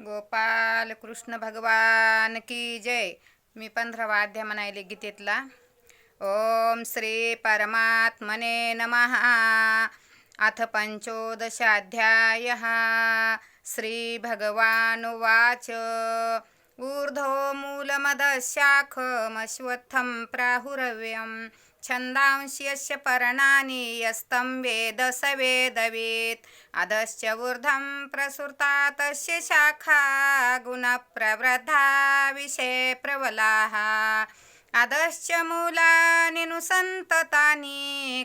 गोपाल कृष्ण भगवान की जय. मी पंधरावा अध्याय म्हणायले गीतेतला. ओम श्री परमात्मने नमः. अथ पंचोदशाध्याय. श्रीभगवानुवाच ऊर्ध्वो मूलमदशाखमश्वत्थं प्राहुरव्यं छन्दांश्यस्य पर्णानि यस्तं वेद स वेदवेत्। अधश्च ऊर्ध्वं प्रसृता तस्य शाखा गुणप्रवृद्धा विषये प्रबलाः। अधश्च मूलानि नुसन्ततानि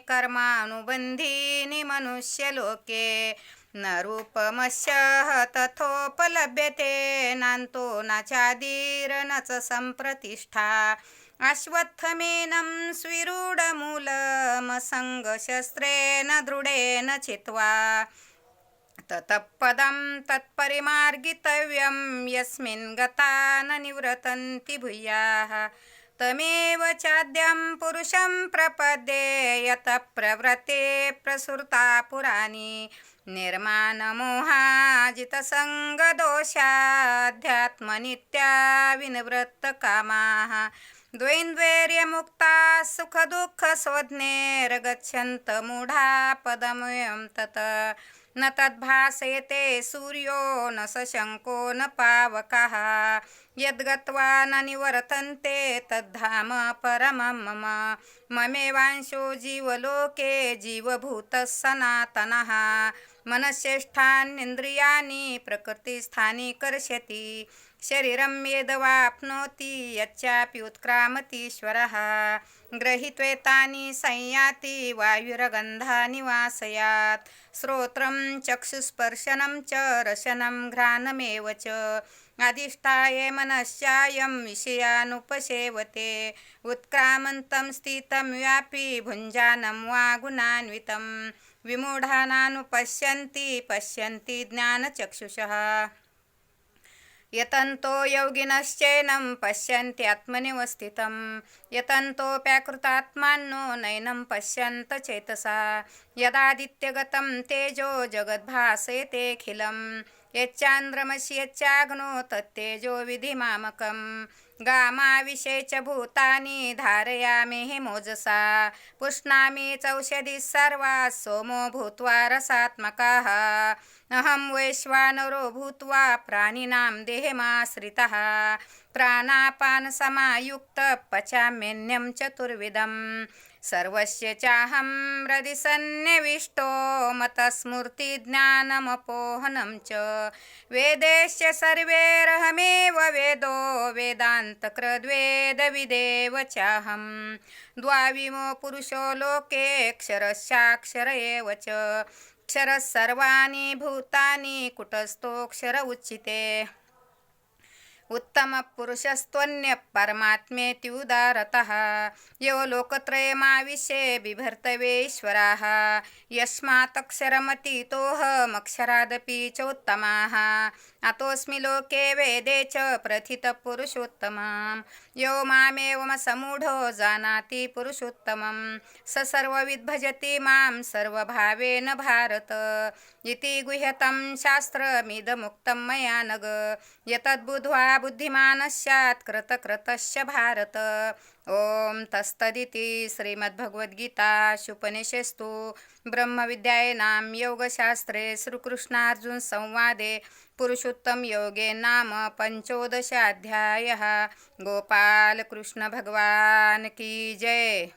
कर्मानुबन्धीनि मनुष्यलोके। न रूपमस्य तथोपलभ्यते नान्तो न चादिर्न च सम्प्रतिष्ठा। अश्वत्थमेनं स्विरूढमूलमसङ्गशस्त्रेण दृढेन चित्वा। ततःपदं तत्परिमार्गितव्यं यस्मिन् गता न निवृतन्ति भूयाः। तमेव चाद्यं पुरुषं प्रपद्ये यतः प्रवृत्ते प्रसृता पुराणी। निर्माणमोहाजितसङ्गदोषाध्यात्मनित्या विनिवृत्तकामाः। द्वैन्द्वैर्यमुक्ता सुखदुःखसोज्ञैर्गच्छन्त मूढा पदमयं तत्। न तद्भासेते सूर्यो न सशङ्को न पावकः। यद्गत्वा न निवर्तन्ते तद्धाम परमं मम। ममेवांशो जीवलोके जीवभूतः सनातनः। मनश्चेष्टान्निन्द्रियाणि प्रकृतिस्थानि कर्षति। शरीरं यद्वाप्नोति यच्चापि उत्क्रामतीश्वरः गृहीत्वेतानि संयाति वायुरगन्धानि वासयात्। श्रोत्रं चक्षुस्पर्शनं च रशनं घ्राणमेव च। अधिष्ठाय मनश्चायं विषयानुपसेवते। उत्क्रामन्तं स्थितं व्यापि भुञ्जानं वा गुणान्वितम्। विमूढानानुपश्यन्ति पश्यन्ति ज्ञानचक्षुषः। यतन्तो योगिनश्चैनं पश्यन्त्यात्मनिवस्थितं यतन्तोऽप्याकृतात्मान्नो नैनं पश्यन्त चेतसा। यदादित्यगतं तेजो जगद्भासेतेऽखिलं यच्चान्द्रमसि यच्चाग्नो तत्तेजो विधिमामकम्। गामाविषयच च भूतानि धारयामि हिमोजसा पुष्णामि चौषधिः सर्वा सोमो भूत्वा रसात्मकाः. अहं वैश्वानरो भूत्वा प्राणिनां देहमाश्रितः प्राणापानसमायुक्तः पचाम्यन्यं चतुर्विधं सर्वस्य चाहं हृदि सन्निविष्टो मतस्मृतिज्ञानमपोहनं च वेदेश्च सर्वेरहमेव वेदो वेदान्तकृद्वेदविदेव चाहं द्वाविमो पुरुषो लोके क्षरस्याक्षर एव च क्षरः सर्वाणि भूतानि कुटस्थोऽक्षर उच्यते उत्तमपुरुषस्त्वन्यः परमात्मेति उदारतः। यो लोकत्रयमाविश्ये बिभर्तवेश्वराः। यस्मात्क्षरमतीतोऽहमक्षरादपि उत्तमाः। अतोऽस्मि लोके वेदे च प्रथितपुरुषोत्तमां यो मामेवमसमूढो जानाति पुरुषोत्तमं स सर्वविद्भजति मां सर्वभावेन भारत। इति गुह्यतं शास्त्रमिदमुक्तं मया नग। यतद्बुध्वा बुद्धिमानः स्यात् कृतकृतश्च भारत। ॐ तस्तदिति श्रीमद्भगवद्गीताशुपनिषस्तु ब्रह्मविद्यायां योगशास्त्रे श्रीकृष्णार्जुनसंवादे पुरुषोत्तमयोगे नाम पञ्चोदशाध्यायः। गोपालकृष्णभगवान् की जय।